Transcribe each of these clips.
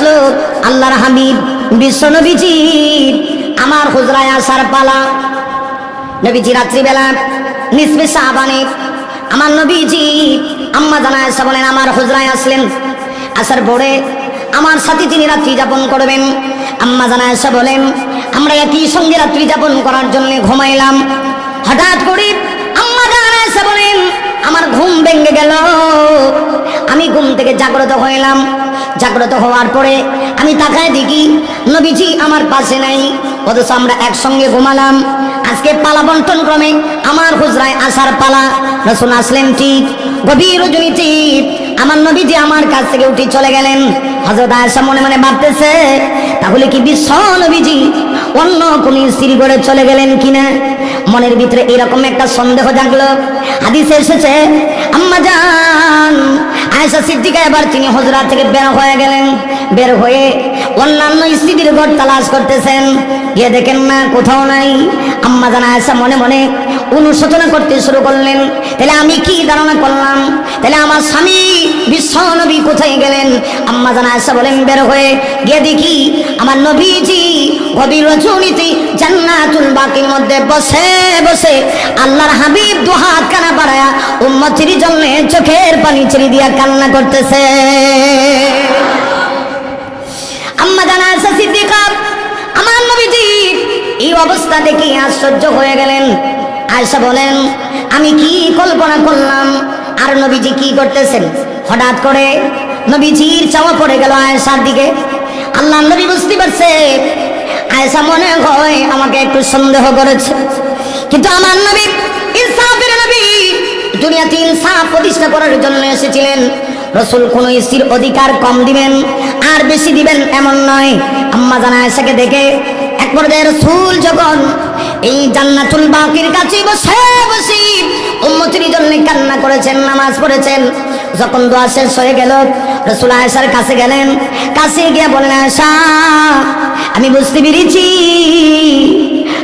আসলো, আল্লাহর বিশ্ব নবীজি, আমার হুজরায় আসার পালা। নবীজি রাত্রিবেলা নিসবে সাহাবানে আমার নবীজি আম্মা জানা এসে বলেন, আমার হুজরায় আসলেন। আসার পরে আমার সাথে তিনি রাত্রি যাপন করবেন। আম্মা জানা এসে বলেন, আমরা একই সঙ্গে রাত্রি যাপন করার জন্য ঘুমাইলাম। হঠাৎ করে আম্মা জানা এসে বলেন, আমার ঘুম ভেঙে গেল। আমি ঘুম থেকে জাগ্রত হইলাম। জাগ্রত হওয়ার পরে আমি তাকায় দেখি নবীজি আমার পাশে নাই। অথচ আমরা একসঙ্গে ঘুমালাম। আজকে পালা বন্টন ক্রমে আমার হুজরায় আসার পালা। রসুন আসলেন ঠিক, গভীর রজনীতি আমার নবীজি আমার কাছ থেকে উঠে চলে গেলেন। হজরত আয়সা মনে মনে ভাবতেছে, তাহলে কি বিশ্ব নবীজি অন্য কোন স্ত্রী করে চলে গেলেন কিনা? মনের ভিতরে এরকম একটা সন্দেহ জাগলো। হাদিসে এসেছে, আম্মা জান আয়েশা সিদ্দিকা এবার তিনি হজরা থেকে বের হয়ে গেলেন। বের হয়ে অন্যান্য স্ত্রীদের ঘর তালাশ করতেছেন। গিয়ে দেখেন না কোথাও নাই। আম্মা জান আয়েশা মনে মনে অনুশোচনা করতে শুরু করলেন। তাহলে আমি কি ধারণা করলাম? তাহলে আমার স্বামী বিশ্ব নবী কোথায় গেলেন? আম্মা জান আয়েশা বলেন, বের হয়ে গিয়ে দেখি, আমার নবীজি চোখের পানি ছেড়ে দিয়া কান্না করতেছে। আম্মা জানা আমার নবীজি এই অবস্থা দেখে আশ্চর্য হয়ে গেলেন। আয়েশা বলেন, আমি কি কল্পনা করলাম, আর নবীজি কি করতেছেন? হঠাৎ করে নবীজির চাওয়া পড়ে গেল আয়েশার দিকে। আল্লাহ নবী বুঝতে পারছে আয়েশা মনে হয় আমাকে একটু সন্দেহ করেছে। কিন্তু আমার নবী, ইনসাফের নবী, দুনিয়াতে ইনসাফ প্রতিষ্ঠা করার জন্য এসেছিলেন। রসুল কোন স্ত্রীর অধিকার কম দিবেন, আর বেশি দিবেন এমন নয়। আম্মা জানা এসেকে দেখে এক পর্যায়ে রসুল যখন এই জান্নাতুল বাকির কাছে বসে বসি উম্মতির জন্য কান্না করেছেন, নামাজ পড়েছেন, যখন দোয়া শেষ হয়ে গেল, রসুল আয়েশার কাছে গেলেন। কাছে গিয়ে বলেন আয়েশা আমি বুঝতে পেরেছি।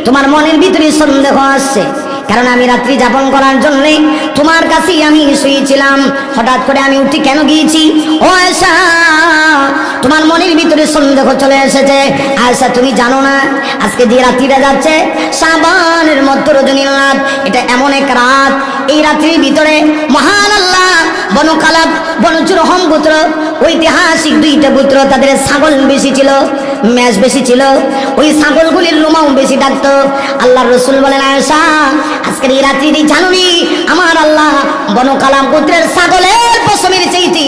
তোমার মনের ভিতরে সন্দেহ আসছে কারণ আমি রাত্রি যাপন করার জন্য তোমার কাছেই আমি শুয়েছিলাম। হঠাৎ করে আমি উঠে কেন গিয়েছি? ও আয়সা তোমার মনের ভিতরে সন্দেহ চলে এসেছে। আয়সা তুমি জানো না, আজকে যে রাত্রিটা যাচ্ছে, সাবানের মধ্য রজনীর রাত। এটা এমন এক রাত। এই রাত্রির ভিতরে মহান আল্লাহ, বনু কালাব বনচুর হম পুত্র ঐতিহাসিক দুইটা পুত্র তাদের ছাগল বেশি ছিল। ম্যাচ বেশি ছিল, ওই ছাগলগুলির রুমাও বেশি ডাকতো। আল্লাহ রসুল বলেন আয়সা আজকের এই রাত্রি জানুনি, আমার আল্লাহ বনকালাম পুত্রের ছাগলের পশমের চাইতে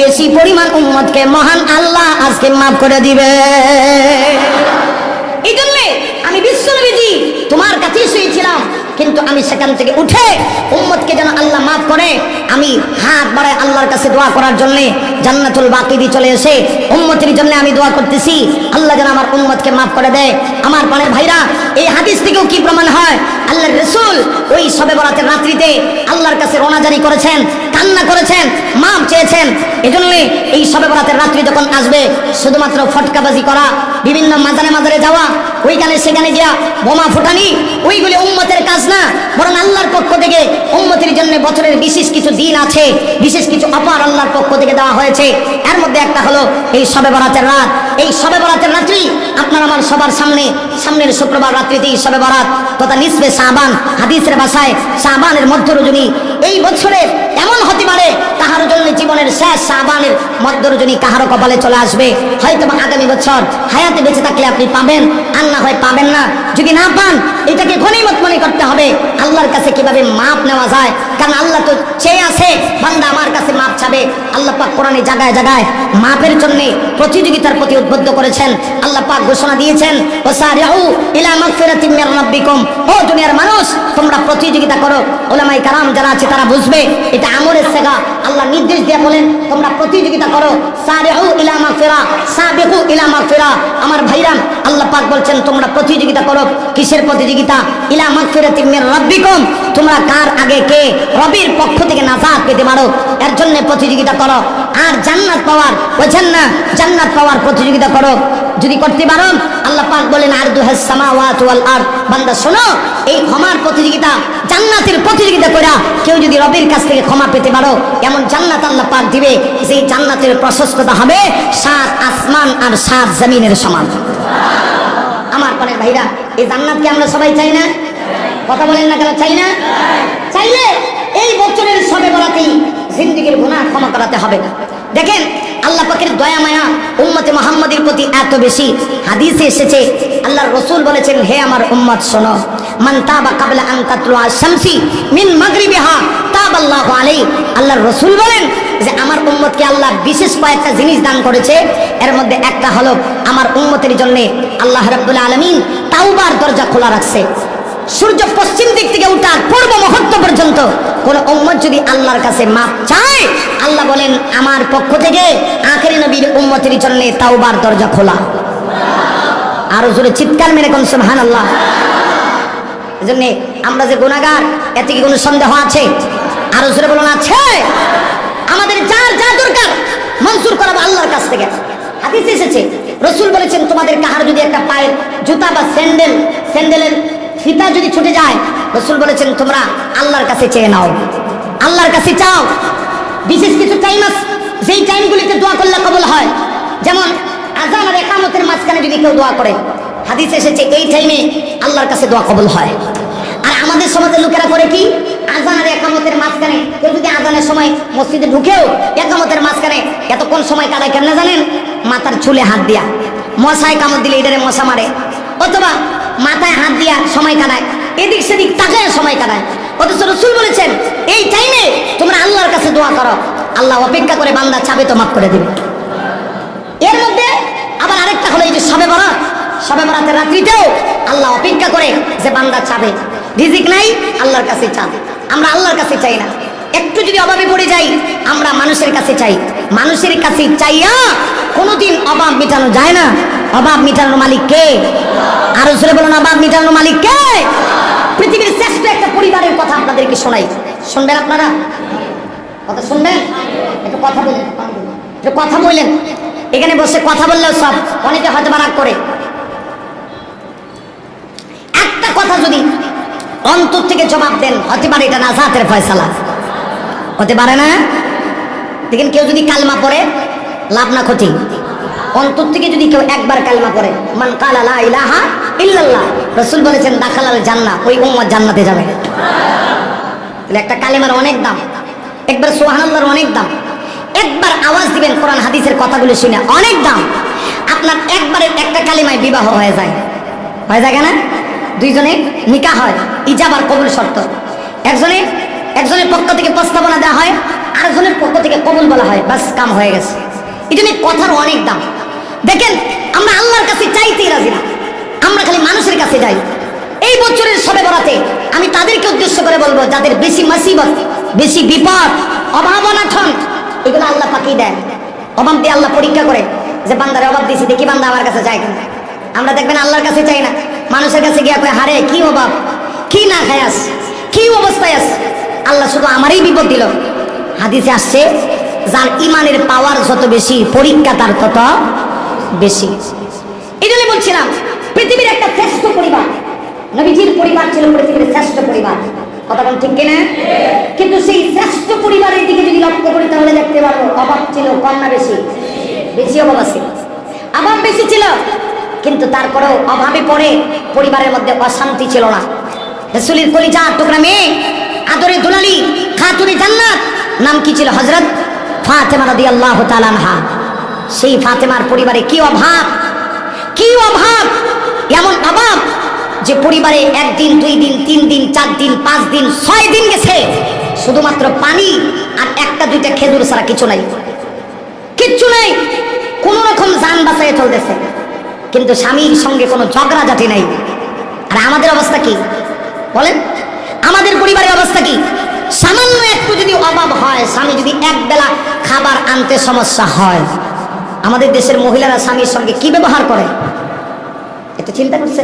বেশি পরিমাণ উম্মতকে মহান আল্লাহ আজকে মাফ করে দিবে। এই জন্যে আমি বিশ্বনবীজি তোমার শুয়েছিলাম কিন্তু আমি সেখান থেকে উঠে উম্মতকে যেন আল্লাহ মাফ করে, আমি হাত বাড়ায় আল্লাহর কাছে দোয়া করার জন্য জান্নাতুল বাকিদি চলে এসে উম্মতের জন্য আমি দোয়া করতেছি। আল্লাহ যেন আমার উম্মতকে মাফ করে দেয়। আমার পানের ভাইরা, এই হাদিস থেকেও কি প্রমাণ হয়? আল্লাহর রসুল ওই সবে বরাতের রাত্রিতে আল্লাহর কাছে রোনাজারি করেছেন, কান্না করেছেন, মাপ চেয়েছেন। এজন্য এই সবে বরাতের রাত্রি যখন আসবে, শুধুমাত্র ফটকাবাজি করা, বিভিন্ন মাজারে মাজারে যাওয়া, ওইখানে সেখানে গিয়া বোমা ফুটানি, ওইগুলি উম্মতের কাজ না। বরং আল্লাহর পক্ষ থেকে উন্মতির জন্য বছরের বিশেষ কিছু দিন আছে, বিশেষ কিছু অপার আল্লাহর পক্ষ থেকে দেওয়া হয়েছে। এর মধ্যে একটা হলো এই সবে বরাতের রাত। এই সবে বরাতের রাত্রি, আপনার আমার সবার সামনে, সামনের শুক্রবার রাত্রিতেই সবে বরাত তথা নিসবে সাবান হাদিসের বাসায় সাবানের মধ্য রজনী এই বছরের এমন হতে পারে তাহার জন্য জীবনের শেষ সাবানের মধ্য রজনী কাহারও কপালে চলে আসবে। হয়তো আগামী বছর হায়াতে বেঁচে থাকলে আপনি পাবেন, আর না হয় পাবেন না। যদি না পান, এটাকে গণিমত মনে করতে হবে, আল্লাহর কাছে কীভাবে মাপ নেওয়া যায়? কারণ আল্লাহ তো চেয়ে আছে, বান্দা আমার কাছে মাপ চাবে। আল্লাহ পাক কোরআনে জায়গায় জায়গায় মাপের জন্য প্রতিযোগিতার প্রতি উদ্বুদ্ধ করেছেন। আল্লাহ পাক ঘোষণা দিয়েছেন, ওসারিউ ইলা মাগফিরাতিম মির রাব্বিকুম। ও দুনিয়ার মানুষ, তোমরা প্রতিযোগিতা করো। ওলামাই কারাম যারা আছে, তারা বুঝবে, এটা আমরের সেগা। আল্লাহ নির্দেশ দিয়ে বলেন, তোমরা প্রতিযোগিতা করো। সারিউ ইলা মাগফিরা, সাবিকু ইলা মাগফিরা। আমার ভাইরাম, আল্লাহ পাক বলছেন, তোমরা প্রতিযোগিতা করো। কিসের প্রতিযোগিতা? ইলা মাগফিরাতিম মির রাব্বিকুম। তোমরা কার আগে কে? রবির পক্ষ থেকে নাজাত পেতে পারো। এর জন্য প্রতিযোগিতা করো। আর জান্নাত পাওয়ার বোঝেন না জান্নাত পাওয়ার প্রতিযোগিতা করো। যদি করতে পারো, আল্লাহ পাক বলেন আর ওয়াল আরদ। বান্দা, শোনো, এই ক্ষমার প্রতিযোগিতা, জান্নাতের প্রতিযোগিতা করা কেউ যদি রবের কাছ থেকে ক্ষমা পেতে পারো, এমন জান্নাত আল্লাহ পাক দিবে সেই জান্নাতের প্রশস্ততা হবে সাত আসমান আর সাত জমিনের সমান। আমার পরে ভাইরা, এই জান্নাতকে আমরা সবাই চাই না? কথা বলেন না কেন, চাই না? চাইলে এই বছরের সবে বলাতেই জিন্দিগির গুনাহ ক্ষমা করাতে হবে। না দেখেন, আল্লাহ পাকের দয়া মায়া উম্মতে মোহাম্মদের প্রতি এত বেশি। হাদিসে এসেছে, আল্লাহর রসুল বলেছেন, হে আমার উম্মত, শোনো। মান তাবা কাবলা আন তাতলুয়া শামসি মিন মাগরিবিহা তাবাল্লাহু আলাইহি। আল্লাহর রসুল বলেন যে, আমার উম্মতকে আল্লাহ বিশেষ কয়েকটা জিনিস দান করেছে। এর মধ্যে একটা হলো, আমার উম্মতের জন্য আল্লাহ রাব্বুল আলামিন তাওবার দরজা খোলা রাখছে। সূর্য পশ্চিম দিক থেকে উঠার পূর্ব মুহূর্ত পর্যন্ত কোন উম্মত যদি আল্লাহর কাছে মাপ চায়, আল্লাহ বলেন, আমার পক্ষ থেকে আখেরি নবীর উম্মতের জন্য তাওবার দরজা খোলা। আরও জোরে চিৎকার মেরে কোন সুবহান আল্লাহ এজন্য আমরা যে গুণাগার এতে কি কোনো সন্দেহ আছে? আরও জোরে বলুন, আছে। আমাদের যার যা দরকার মনসুর করাবো আল্লাহর কাছ থেকে। হাদিস এসেছে, রসুল বলেছেন তোমাদের কাহার যদি একটা পায়ের জুতা বা স্যান্ডেল, স্যান্ডেলের ফিতা যদি ছুটে যায়, রসুল বলেছেন, তোমরা আল্লাহর কাছে চেয়ে নাও। আল্লাহর কাছে চাও। বিশেষ কিছু টাইম আছে যেই টাইমগুলিতে দোয়া করলে কবল হয়। যেমন আজান আর একামতের মাঝখানে যদি কেউ দোয়া করে, হাদিস এসেছে, এই টাইমে আল্লাহর কাছে দোয়া কবল হয়। আর আমাদের সমাজের লোকেরা করে কি? আজান আর একামতের মাঝখানে, কেউ যদি আজানের সময় মসজিদে ঢুকেও, একামতের মাঝখানে এতক্ষণ সময় কাটায় কেমনে জানেন? মাথার চুলে হাত দিয়া। মশায় কামড় দিলে এটারে মশা মারে। অথবা মাথায় হাত দিয়া সময় কাটায়, এদিক সেদিক তাকায় সময় কাটায়। অথচ রসুল বলেছেন, এই টাইমে তোমরা আল্লাহর কাছে দোয়া করো, আল্লাহ অপেক্ষা করে বান্দা চাবে তো মাফ করে দেবে। এর মধ্যে আবার আরেকটা হলো এই যে সবে বরাত। সবে বরাতের রাত্রিতেও আল্লাহ অপেক্ষা করে যে বান্দা চাবে রিজিক নাই, আল্লাহর কাছে চাবে আমরা আল্লাহর কাছে চাই না। একটু যদি অভাবে পড়ে যাই, আমরা মানুষের কাছে চাই। মানুষের কাছে চাইয়া কোনোদিন অভাব মেটানো যায় না। অভাব মেটানোর মালিক কে? আরও জোরে বলুন, অভাব মেটানোর মালিক কে? পৃথিবীর শ্রেষ্ঠ একটা পরিবারের কথা আপনাদেরকে শোনাই। শুনবেন আপনারা? কথা শুনবেন? একটু কথা বলেন একটু কথা বললেন। এখানে বসে কথা বললেও সব। অনেকে হয়তো বা রাগ করে। একটা কথা যদি অন্তর থেকে জবাব দেন, হতে পারে এটা নাজাতের ফয়সালা। হতে পারে না। দেখেন কেউ যদি কালমা পড়ে, লাভ না ক্ষতি। অন্তর থেকে যদি কেউ একবার কালমা পড়ে, মান কালা লা ইলাহা ইল্লাল্লাহ, রাসূল বলেছেন দাখালাল জান্নাহ ওই উম্মত জান্নাতে যাবে। তাহলে একটা কালেমার অনেক দাম। একবার সুবহানাল্লাহর অনেক দাম। একবার আওয়াজ দিবেন কোরআন হাদিসের কথাগুলো শুনে, অনেক দাম। আপনার একবারে একটা কালিমায় বিবাহ হয়ে যায়। হয়ে যায় না দুইজনে নিকা হয়। ইজাব আর কবুল শর্ত। একজনে একজনের পক্ষ থেকে প্রস্তাবনা দেওয়া হয়, আরেকজনের পক্ষ থেকে কবুল বলা হয়। বাস, কাম হয়ে গেছে। এই জন্য কথার অনেক দাম। দেখেন, আমরা আল্লাহর কাছে চাইতেই রাজি না। আমরা খালি মানুষের কাছে যাই। এই বছরের সবে বরাতে আমি তাদেরকে উদ্দেশ্য করে বলব, যাদের বেশি মাসিবত, বেশি বিপদ, অভাব অনাঠন এগুলো আল্লাহ পাকিয়ে দেয় অভাব দিয়ে আল্লাহ পরীক্ষা করে যে বান্দারে অভাব দিয়েছি, দেখি বান্দা আমার কাছে যায় কিনা। আমরা দেখবেন আল্লাহর কাছে চাই না। মানুষের কাছে গিয়া কয়, হারে, কি অভাব? কি না খায় খায়াস? কি অবস্থায় আস আল্লাহ শুধু আমারই বিপদ দিল। হাদিসে আসছে, যার ইমানের পাওয়ার যত বেশি, পরীক্ষা তার তত বেশি। এই জন্য বলছিলাম, পৃথিবীর একটা শ্রেষ্ঠ পরিবার, নবীজির পরিবার ছিল পৃথিবীর শ্রেষ্ঠ পরিবার। কথা বল ঠিক কিনা? কিন্তু সেই শ্রেষ্ঠ পরিবারের দিকে যদি লক্ষ্য করি, তাহলে দেখতে পারব অভাব ছিল, কম না বেশি। বেশি অভাব আছে। অভাব বেশি ছিল, কিন্তু তারপরেও অভাবে পড়ে পরিবারের মধ্যে অশান্তি ছিল না। রসুলির কলিজা টুকরা মেয়ে আদরে দুলালি, খাতুনে জান্নাত। নাম কি ছিল হজরত ফাতেমা রাদিয়াল্লাহু তাআলা আনহা। সেই ফাতেমার পরিবারে কি অভাব? কি অভাব? এমন অভাব যে পরিবারে একদিন দুই দিন তিন দিন চার দিন পাঁচ দিন ছয় দিন গেছে। শুধুমাত্র পানি আর একটা, দুইটা খেজুর ছাড়া কিছু নাই। কিচ্ছু নাই। কোন রকম যান বাঁচায় চলতেছে। কিন্তু স্বামীর সঙ্গে কোনো ঝগড়াঝাটি নাই। আর আমাদের অবস্থা কি? বলেন। আমাদের পরিবারের অবস্থা কি? সামান্য একটু যদি অভাব হয়, স্বামী যদি এক বেলা খাবার আনতে সমস্যা হয়, আমাদের দেশের মহিলারা স্বামীর সঙ্গে কি ব্যবহার করে? এটা চিন্তা করছে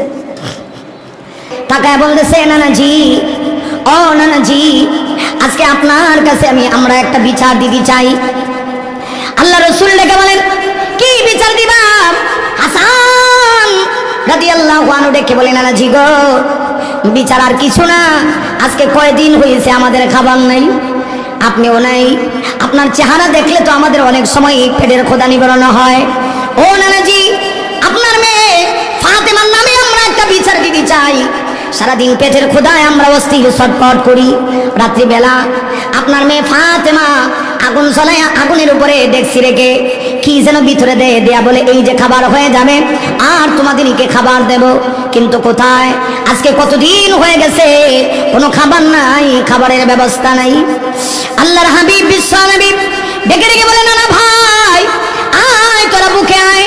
তাকায় বলতেছে, নানাজি, ও নানাজি, আজকে আপনার কাছে আমি, আমরা একটা বিচার দিতে চাই। আল্লাহ রসুল ডেকে বলেন, কি বিচার দিবা? হাসান রাদি আল্লাহ ডেকে বলে, নানাজি গো বিচার আর কিছু না। আজকে কয়দিন হয়েছে আমাদের খাবার নাই? আপনিও নাই। আপনার চেহারা দেখলে তো আমাদের অনেক সময় পেটের খোদা নিবারণ হয়। ও নানাজি, আপনার মেয়ে ফাতেমার নামে আমরা একটা বিচার দিতে চাই। সারাদিন পেটের খোদায় আমরা অস্থির ছটপট করি। রাত্রিবেলা আপনার মেয়ে ফাতেমা আগুন চলায় আগুনের উপরে দেখছি রেখে কি যেন ভিতরে দেয় দেয়া বলে, এই যে খাবার হয়ে যাবে, আর তোমাদেরকে খাবার দেব। কিন্তু কোথায়? আজকে কতদিন হয়ে গেছে, কোনো খাবার নাই, খাবারের ব্যবস্থা নাই। আল্লাহর হাবিব, বিশ্ব হাবিব, ডেকে ডেকে বলে না না ভাই, আয়, তোরা বুকে আয়।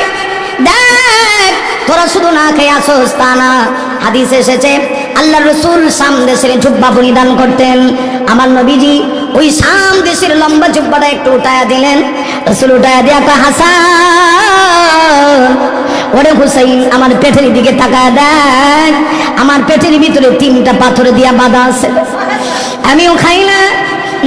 দেখ, তোরা শুধু না খেয়ে আসোস তা না। হাদিস এসেছে আল্লাহ রসুল সাম দেশের জুব্বা পরিধান করতেন। আমার নবীজি ওই সাম দেশের লম্বা জুব্বাটা একটু উঠায়া দিলেন। রসুল উঠায়া দিয়া তো হাসান, ওরে হুসাইন, আমার পেটের দিকে তাকা দেখ। আমার পেটের ভিতরে তিনটা পাথর দিয়া বাঁধা আছে। আমিও খাই না।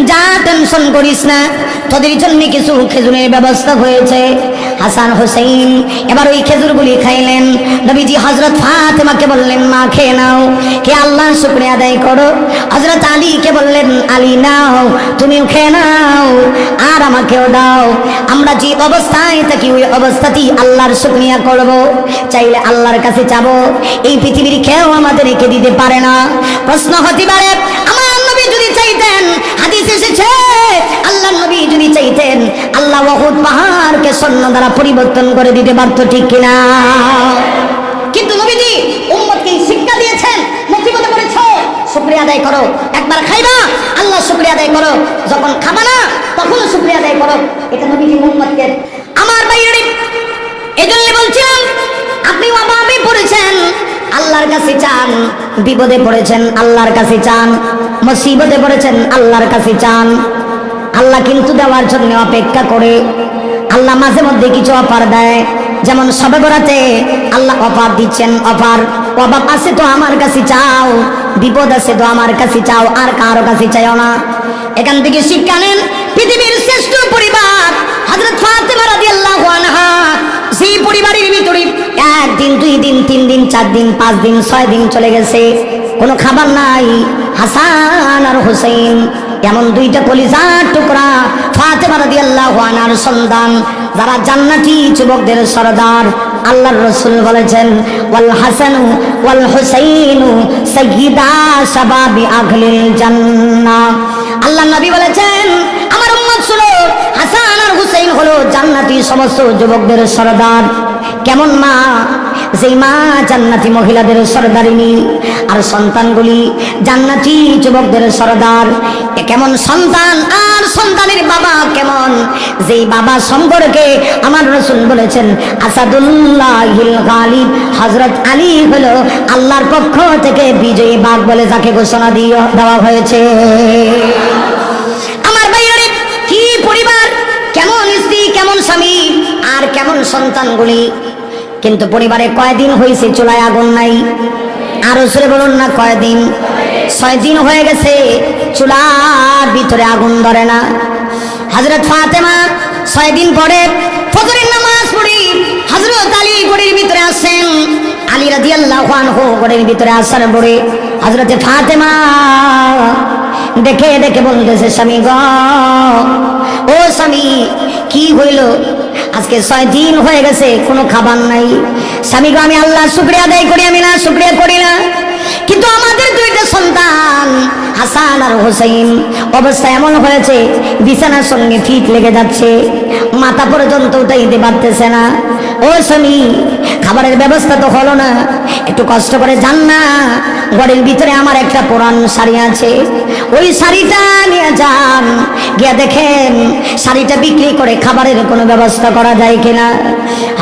যা টেনশন করিস না। তোদের জন্য কিছু খেজুরের ব্যবস্থা হয়েছে। হাসান হোসেন, এবার ওই খেজুরগুলি খাইলেন। নবীজি হজরত ফাতেমাকে বললেন, মা, খেয়ে নাও। কে আল্লাহ শুক্রিয়া আদায় করো। হজরত আলীকে বললেন, আলী, নাও, তুমিও খেয়ে নাও। আর আমাকেও দাও। আমরা যে অবস্থায় থাকি, ওই অবস্থাতেই আল্লাহর শুক্রিয়া করব। চাইলে আল্লাহর কাছে চাবো এই পৃথিবীর খেয়েও আমাদের আমাদেরকে দিতে পারে না। প্রশ্ন হতে পারে, আমার নবী যদি চাইতেন হাদিস এসেছে। আল্লাহ নবী যদি চাইতেন, আল্লাহ বহুত পাহাড়কে স্বর্ণ দ্বারা পরিবর্তন করে দিতে পারতো, ঠিক কিনা? কিন্তু নবীজি উম্মতকে শিক্ষা দিয়েছেন, মুসিবতে পড়েছ। শুক্রিয়া আদায় করো, একবার খাইবা, আল্লাহ শুক্রিয়া আদায় করো। যখন খাবা না তখন শুক্রিয়া আদায় করো। এটা নবীজি উম্মতকে। আমার বাইরে এই জন্য বলছিলাম আপনি অভাবে পড়েছেন। আল্লাহর কাছে চান, বিপদে পড়েছেন আল্লাহর কাছে চান, মুসিবতে পড়েছেন আল্লাহর কাছে চান। আল্লাহ কিন্তু দেওয়ার জন্য অপেক্ষা করে। আল্লাহ মাঝে মধ্যে কিছু অফার দেয়। যেমন সবে বরাতে আল্লাহ অফার দিচ্ছেন, অফার অভাব আছে তো আমার কাছে চাও, বিপদ আছে তো আমার কাছে চাও, আর কারও কাছে চাও না। এখান থেকে শিক্ষা নেন, পৃথিবীর শ্রেষ্ঠ পরিবার হজরত ফাতেমা রাদিয়াল্লাহু আনহা, সেই পরিবারের ভিতরে একদিন দুই চার দিন, পাঁচ দিন, ছয় দিন চলে গেছে। কোনো খাবার নাই। হাসান আর হোসেন এমন দুইটা কলিজার টুকরা ফাতেমা রাদিয়াল্লাহু আনহার সন্তান, যারা জান্নাতি যুবকদের সরদার। আল্লাহর রসুল বলেছেন, ওয়াল হাসানু ওয়াল হুসাইনু সাইয়্যিদা শাবাবি আহলিল জান্নাহ। আল্লাহ নবী বলেছেন, আমার উম্মত শুনো, হাসান আর হুসাইন হলো জান্নাতি সমস্ত যুবকদের সরদার। কেমন মা যেই মা জান্নাতি মহিলাদের সরদারিনী আর সন্তানগুলি জান্নাতি যুবকদের সরদার। কেমন সন্তান? আর সন্তানের বাবা কেমন? যেই বাবা সম্পর্কে আমার রসুল বলেছেন আসাদুল্লাহ গালিব হজরত আলী হলো আল্লাহর পক্ষ থেকে বিজয়ী বাঘ বলে যাকে ঘোষণা দিয়ে দেওয়া হয়েছে। আমার ভাইয়ারে কি পরিবার? কেমন স্ত্রী, কেমন স্বামী? আর কেমন সন্তানগুলি? কিন্তু পরিবারে কয়দিন হয়েছে চুলায় আগুন নাই? আরও সরে বলুন না কয়দিন? ছয় দিন হয়ে গেছে, চুলার ভিতরে আগুন ধরে না। হজরত ফাতেমা ছয় দিন পরে ফজরের নামাজ পড়ি হজরত আলী গড়ির ভিতরে আসেন। আলী রাদিয়াল্লাহু আনহু গড়ির ভিতরে আসার পরে হজরতে ফাতেমা দেখে দেখে বলতেছে, স্বামী গ, ও স্বামী, কি হইল? আজকে ছয় দিন হয়ে গেছে, কোনো খাবার নাই। স্বামীকে আমি আল্লাহ শুক্রিয়া আদায় করি, আমি না শুক্রিয়া করি না। কিন্তু আমাদের দুইটা সন্তান, হাসান আর হোসেন অবস্থা এমন হয়েছে, বিছানার সঙ্গে ফিট লেগে যাচ্ছে, মাথা পর্যন্ত উঠাইতে পারতেছে না। ও স্বামী, খাবারের ব্যবস্থা তো হলো না। একটু কষ্ট করে যান না। ঘরের ভিতরে আমার একটা পুরান শাড়ি আছে। ওই শাড়িটা নিয়ে যান। গিয়া দেখেন, শাড়িটা বিক্রি করে খাবারের কোনো ব্যবস্থা করা যায় কিনা।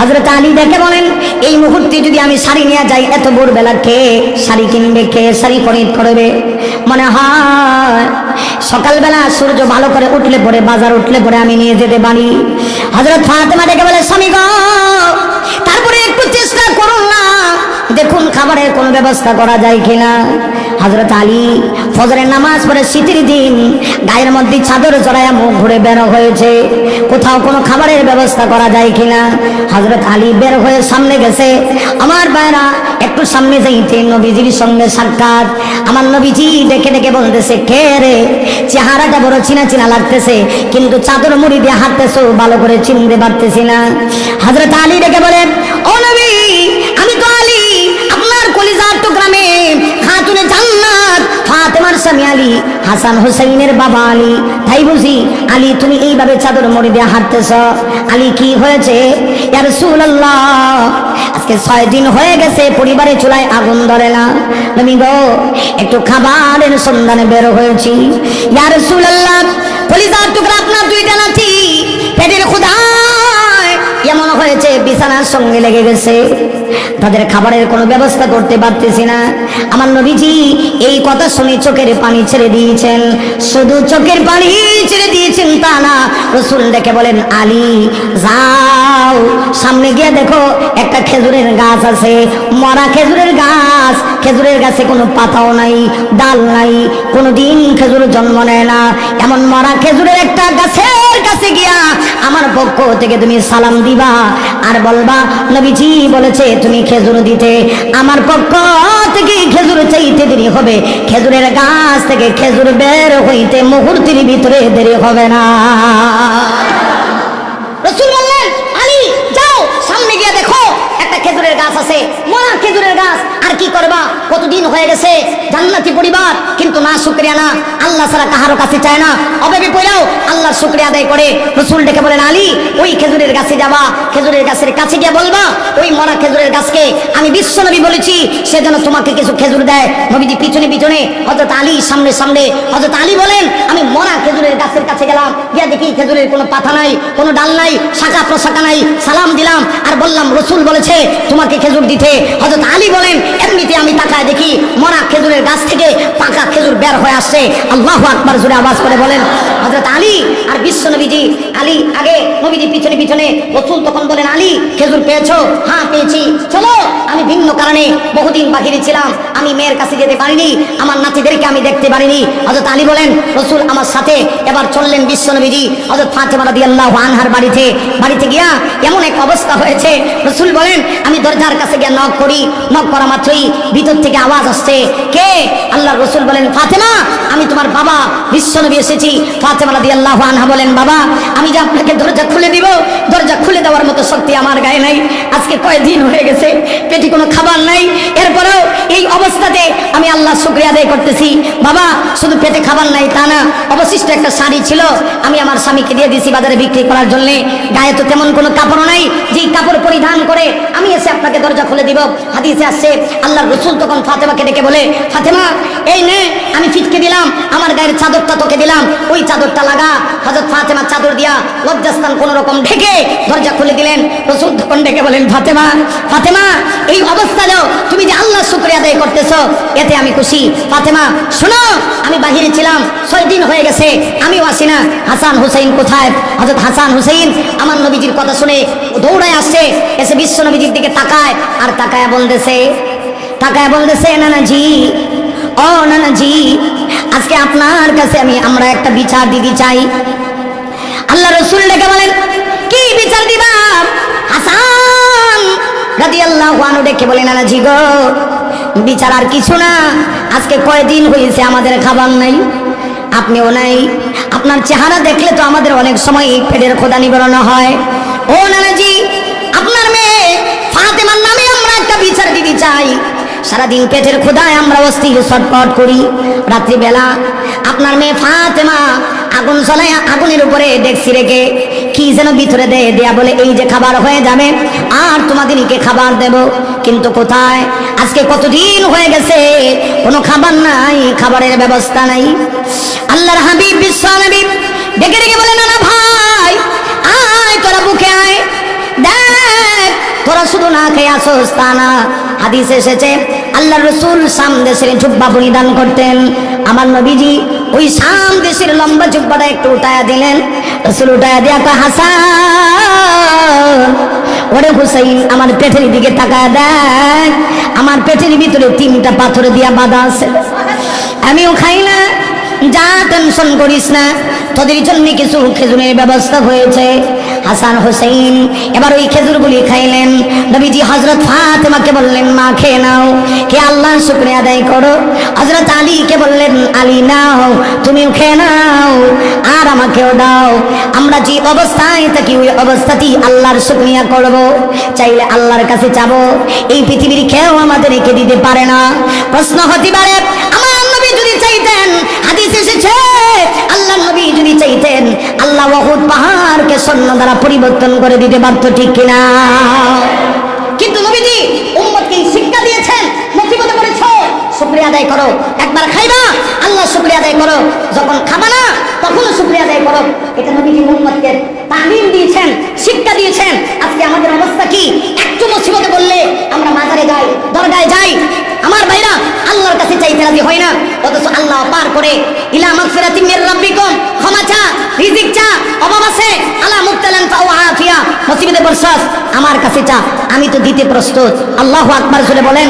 হজরত আলী দেখে বলেন, এই মুহূর্তে যদি আমি শাড়ি নিয়ে যাই, এত ভোরবেলা কে শাড়ি কিনবে, কে শাড়ি খরিদ করবে? মনে হয় সকালবেলা সূর্য ভালো করে উঠলে পরে, বাজার উঠলে পরে আমি নিয়ে যেতে পারি। হজরত ফাতেমা ডেকে বলে, স্বামী গ, তারপরে একটু চেষ্টা করুন না। দেখুন খাবারের কোনো ব্যবস্থা করা যায় কিনা? হজরত আলী ফজরের নামাজ পড়ে শীতের দিন, গায়ের মধ্যে চাদর জড়াইয়া মুখ ঘুরে বের হয়েছে। কোথাও কোনো খাবারের ব্যবস্থা করা যায় কিনা? হজরত আলী বের হয়ে সামনে গেছে। আমার বাইরা একটু সামনে যাইতে নবীজির সঙ্গে সাক্ষাৎ। আমার নবীজি ডেকে ডেকে বলতেছে, কে রে? চেহারাটা বড় চিনা চিনা লাগতেছে, কিন্তু চাদর মুড়ি দিয়ে হাঁটতেছো, ভালো করে চিনতে পারতেছি না। হজরত আলী ডেকে বলেন ও নবী, আমি তো আলী, আপনার কলিজার টুকরামে খাতুনে জান্নাত ফাতেমার স্বামী আলী, হাসান হোসেনের বাবা আলী। তাই বুঝি, আলী, তুমি এইভাবে চাদর মুড়ি দিয়ে হাঁটতেছ? আলী, কি হয়েছে? আজকে ছয় দিন হয়ে গেছে পরিবারে চুলায় আগুন ধরে না। তুমি গো, একটু খাবারের সন্ধানে বের হয়েছি। ইয়া রাসূলুল্লাহ, কলিজার টুকরা আপনার দুইটা নাতি, পেটের ক্ষুধায় এমন হয়েছে? বিছানার সঙ্গে লেগে গেছে। তাদের খাবারের কোনো ব্যবস্থা করতে পারতেছি না। আমার নবীজি এই কথা শুনে চোখের পানি ছেড়ে দিয়েছেন। শুধু চোখের পানি ছেড়ে দিয়েছেন তা না, রসুল দেখে বলেন, আলী, যাও। সামনে গিয়ে দেখো, একটা খেজুরের গাছ আছে। মরা খেজুরের গাছ। খেজুরের গাছে কোনো পাতাও নাই, ডাল নাই। কোনো দিন খেজুর জন্ম নেয় না। এমন মরা খেজুরের একটা গাছের কাছে গিয়া আমার পক্ষ থেকে তুমি সালাম দিবা আর বলবা, নবীজি বলেছে তুমি খেজুর দিতে, আমার পক্ষ থেকে খেজুর চাইতে দেরি হবে। খেজুরের গাছ থেকে খেজুর বের হইতে মুহূর্তের ভিতরে দেরি হবে না। রসুল বললেন আলী যাও সামনে গিয়ে দেখো একটা খেজুরের গাছ আছে। মরা খেজুরের গাছ? আর কি করবা? কতদিন হয়ে গেছে? জান্নাতি পরিবার। কিন্তু না, শুক্রিয়া না। আল্লাহ ছাড়া কাহারও কাছে চায় না। অভাবে পড়েও আল্লাহর শুক্রিয়া আদায় করে। রসুল ডেকে বলেন, আলী, ওই খেজুরের গাছে যাবা। খেজুরের গাছের কাছে গিয়ে বলবা, ওই মরা খেজুরের গাছকে আমি বিশ্ব নবী বলেছি। সে যেন তোমাকে কিছু খেজুর দেয়। নবীজি পিছনে পিছনে হজরত আলী, সামনে সামনে হজরত আলী বলেন, আমি মরা খেজুরের গাছের কাছে গেলাম। গিয়া দেখি খেজুরের কোনো পাতা নাই, কোনো ডাল নাই শাখা প্রশাখা নাই। সালাম দিলাম। আর বললাম, রসুল বলেছে তোমাকে খেজুর দিতে। হজরত আলী বলেন, এমনিতে আমি তাকায় দেখি মরা খেজুরের গাছ থেকে পাকা খেজুর বের হয়ে আসছে। আল্লাহ আকবার জুড়ে আওয়াজ করে বলেন হজরত আলী আর বিশ্ব নবীজি, আলী আগে নবীজি পিছনে পিছনে রসুল তখন বলেন, আলী, খেজুর পেয়েছ? হ্যাঁ পেয়েছি। চলো, আমি ভিন্ন কারণে বহুদিন বাহিরে ছিলাম। আমি মেয়ের কাছে যেতে পারিনি, আমার নাতিদেরকে আমি দেখতে পারিনি। হজরত আলী বলেন, রসুল আমার সাথে এবার চললেন বিশ্ব নবীজি। হজরত ফাতেমা রাদি আল্লাহ আনহার বাড়িতে বাড়িতে গিয়া এমন এক অবস্থা হয়েছে। রসুল বলেন, আমি দরজার কাছে গিয়া নক করি নক করা মাত্রই ভিতর থেকে আওয়াজ আসছে। কে? আল্লাহ রসুল বলেন, ফাতেমা, আমি তোমার বাবা। বিশ্ব নবী এসেছি। ফাতেমা রাদি আল্লাহ আনহা বলেন, বাবা, আমি যে আপনাকে দরজা খুলে দিব, দরজা খুলে দেওয়ার মতো শক্তি আমার গায়ে নাই। আজকে কয়দিন হয়ে গেছে, পেটে কোনো খাবার নাই। এরপরেও এই অবস্থাতে আমি আল্লাহ শুক্রিয়া আদায় করতেছি। বাবা, শুধু পেটে খাবার নাই, তা না। অবশিষ্ট একটা শাড়ি ছিল, আমি আমার স্বামীকে দিয়ে দিয়েছি বাজারে বিক্রি করার জন্য। গায়ে তো তেমন কোনো কাপড় নাই, যেই কাপড় পরিধান করে আমি এসে আপনাকে দরজা খুলে দিব। হাদিসে আসছে আল্লাহ রসুল তখন ফাতেমাকে ডেকে বলে, ফাতেমা, এই নে, আমি ফিটকে দিলাম, আমার গায়ের চাদরটা তোকে দিলাম, ওই চাদরটা লাগা। হজরত ফাতেমা চাদর দিয়া লজ্জাস্থান কোন রকম ঢেকে দরজা খুলে দিলেন। রসুল তখন ডেকে বলেন, ফাতেমা ফাতেমা, এই অবস্থাতেও তুমি যে আল্লাহ শুক্রিয়া আদায় করতেছো, এতে আমি খুশি। ফাতেমা, শোনো, আমি বাহিরে ছিলাম, ছয় দিন হয়ে গেছে, আমিও আসি না। হাসান হুসেইন কোথায়? হজরত হাসান হুসেইন আমার নবীজির কথা শুনে দৌড়ায় আসছে, এসে বিশ্ব নবীজির দিকে তাকায়, আর তাকায় বলতেছে তাকায় বলতেছে, নানাজি, ও নানাজি, আজকে আপনার কাছে আমি, আমরা একটা বিচার দিতে চাই। আল্লাহ রসুল ডেকে বলেন, কি বিচার দিবা? হাসান রাদি আল্লাহ ডেকে বলেন নানাজি গো, বিচার আর কিছু না, আজকে কয়দিন হয়েছে আমাদের খাবার নাই, আপনিও নাই, আপনার চেহারা দেখলে তো আমাদের অনেক সময় পেটের খোদা নিবারণ হয়। ও নানাজি বিচার দিতে চাই। সারাদিন পেটের ক্ষুদায় আমরা অস্থির, ছটপট করি। রাত্রিবেলা আপনার মেয়ে ফাতেমা আগুন জ্বলায় আগুনের উপরে দেখছি রেখে কি যেন ভিতরে দেয়, দেয়া বলে, এই যে খাবার হয়ে যাবে, আর তোমাদেরকে খাবার দেব। কিন্তু কোথায়? আজকে কতদিন হয়ে গেছে, কোনো খাবার নাই, খাবারের ব্যবস্থা নাই। আল্লাহর হাবিব, বিশ্ব হাবিব ডেকে ডেকে বলে না না ভাই, আয়, তোরা বুকে আয়। দেখ তোরা শুধু না খেয়ে আসোস তা না। হাদিস এসেছে, আল্লাহ রসুল সাম দেশের জুব্বা পরিধান করতেন। আমার নবীজি ওই সাম দেশের লম্বা জুব্বাটা একটু উঠায়া দিলেন। রসুল উঠায়া দিয়া কয়, হাসান, ওরে হুসাইন, আমার পেটের দিকে তাকায় দেখ। আমার পেটের ভিতরে তিনটা পাথর দিয়া বাঁধা আছে। আমিও খাই না, যা টেনশন করিস না। তোদের জন্য কিছু খেজুরের ব্যবস্থা হয়েছে। হাসান হোসেন এবার ওই খেজুরগুলি খাইলেন। নবীজি হজরত ফাতেমাকে বললেন, মা, খেয়ে নাও। কে আল্লাহ, শুক্রিয়া আদায় করো। হজরত আলীকে বললেন, আলী, নাও, তুমিও খেয়ে নাও, আর আমাকেও দাও। আমরা যে অবস্থায় থাকি, ওই অবস্থাতেই আল্লাহর শুক্রিয়া করব। চাইলে আল্লাহর কাছে চাবো এই পৃথিবীর কেউ আমাদেরকে দিতে পারে না। প্রশ্ন হতে পারে, আমার নবী যদি চাইতেন, হাদিস এসেছে, আল্লাহ নবী পাহাড়কে স্বর্ণ দ্বারা পরিবর্তন করে দিতে পারতো ঠিক কিনা? কিন্তু নবীজি উম্মতকে শিক্ষা দিয়েছেন। মুসিবতে পড়েছ শুক্রিয়া আদায় করো, একবার খাইবা, আল্লাহ শুক্রিয়া আদায় করো। যখন খাবা না, তখন শুক্রিয়া আদায় করো। এটা নবীজি উম্মতকে তালিম দিয়েছেন, শিক্ষা দিয়েছেন। আজকে আমাদের অবস্থা কি? একটু মুসিবতে বললে আমরা মাজারে যাই, দরগায় যাই আমার ভাইরা আল্লাহর কাছে চাইতে রাজি হয় না। অথচ আল্লাহ পার করে, ইলা মাগফিরাতি মির রাব্বিকুম, ক্ষমা চা, রিজিক চা, অভাব আছে, আলা মুবতালান ফাও আফিয়া, মুসিবতে পড়ছস আমার কাছে চা, আমি তো দিতে প্রস্তুত। আল্লাহু আকবার জুড়ে বলেন।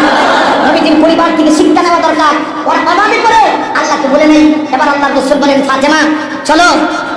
নবীজির পরিবার থেকে শিক্ষা নেওয়া দরকার। ওরা অভাবে করে, আল্লাহকে বলে নেই। এবার আল্লাহ রসুল বলেন, ফাতেমা, চলো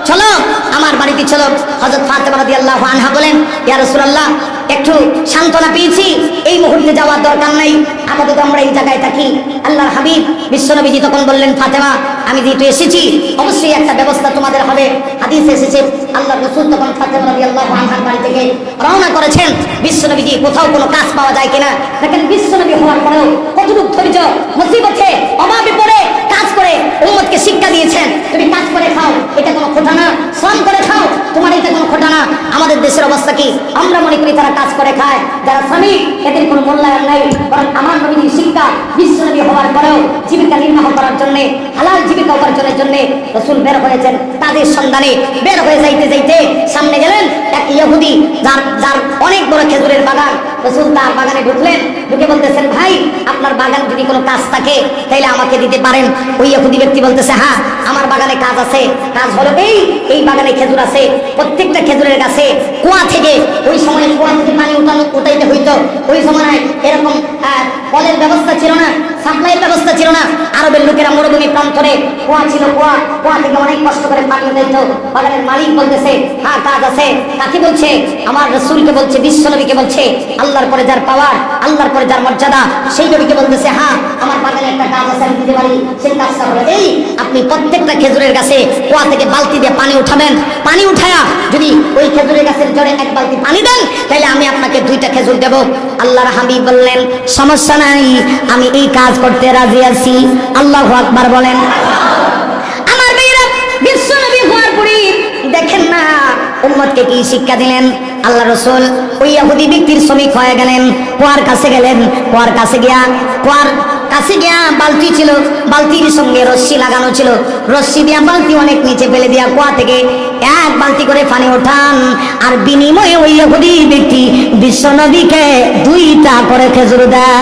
চলো, আমার বাড়িতে চলো। হজরত ফাতেমা রাদিয়াল্লাহু আনহা বলেন, ইয়া রাসূলুল্লাহ একটু সান্ত্বনা পেয়েছি। এই মুহূর্তে যাওয়ার দরকার নাই। আপাতত আমরা এই জায়গায় থাকি। আল্লাহর হাবিব বিশ্বনবীজি তখন বললেন, ফাতেমা, আমি যেহেতু এসেছি, অবশ্যই একটা ব্যবস্থা তোমাদের হবে। হাদিস এসেছে আল্লাহ রসুল তখন ফাতেমা রাদিয়াল্লাহু আনহার বাড়ি থেকে রওনা করেছেন। বিশ্বনবীজি কোথাও কোনো কাজ পাওয়া যায় কিনা? দেখেন, বিশ্বনবী হওয়ার পরেও কতটুকু ধৈর্য, মুসিবতে অভাবে পড়ে কাজ করে উম্মতকে শিক্ষা দিয়েছেন। তুমি কাজ করে খাও, এটা কোনো খোটা না। শ্রম করে খাও, তোমার এটা কোনো খোটা না। আমাদের দেশের অবস্থা কি? আমরা মনে করি তারা কাজ করে খায়। যারা শ্রমিক, এদের কোনো মূল্যায়ন নেই, বরং আমার নবীর শিক্ষা বিশ্বনবী হওয়ার পরেও জীবিকা নির্বাহ করার জন্য জীবিকা উপার্জনের জন্য রসুল বের হয়েছেন। তাদের সন্ধানে বের হয়ে যাইতে যাইতে সামনে গেলেন এক ইহুদি, যার যার অনেক বড় খেজুরের বাগান। রসুল তার বাগানে ঢুকলেন, ঢুকে বলতেছেন, ভাই, আপনার বাগান যদি কোনো কাজ থাকে তাহলে আমাকে দিতে পারেন। ওই ইহুদি ব্যক্তি বলতেছে হ্যাঁ আমার বাগানে কাজ আছে। কাজ হলো এই এই বাগানে খেজুর আছে। প্রত্যেকটা খেজুরের গাছে কুয়া থেকে, ওই সময় কুয়া থেকে পানি উঠানো, উঠাইতে হইতো। ওই সময় এরকম কলের ব্যবস্থা ছিল না। সাপ্লাইয়ের ব্যবস্থা ছিল না। আরবের লোকেরা মরুভূমি প্রান্তরে কুয়া ছিল, কুয়া। কুয়া থেকে অনেক কষ্ট করে পানি দিত বাগানের মালিক বলতেছে হ্যাঁ কাজ আছে। কাকে বলছে? আমার রসুলকে বলছে, বিশ্ব নবীকে বলছে, আল্লাহর পরে যার পাওয়ার আল্লাহর পরে যার মর্যাদা, সেই নবীকে বলতেছে হ্যাঁ আমার বাগানে একটা কাজ আছে, আমি দিতে পারি, সেই কাজটা হলো এই। আপনি প্রত্যেকটা খেজুরের গাছে কুয়া থেকে বালতি দিয়ে পানি উঠাবেন। পানি উঠায়া যদি ওই খেজুরের গাছের জন্য এক বালতি পানি দেন তাহলে আমি আপনাকে দুইটা খেজুর দেব। আল্লাহর হাবিব বললেন, সমস্যা নাই, আমি এই কাজ করতে রাজি আছি। আল্লাহ আকবার বলেন, আমার দেখেন না, উম্মতকে কি শিক্ষা দিলেন? আল্লাহ রসুল ওই ইহুদি ব্যক্তির শ্রমিক হয়ে গেলেন, কুয়ার কাছে গেলেন। কুয়ার কাছে গিয়া কুয়ার কাছে গিয়া বালতি ছিল, বালতির সঙ্গে রশ্মি লাগানো ছিল। রশ্মি দিয়া বালতি অনেক নিচে ফেলে দিয়া কুয়া থেকে এক বালতি করে ফানে ওঠান। আর বিনিময়ে ওই ব্যক্তি বিশ্ব নদীকে দুইটা করে খেজুর দেয়।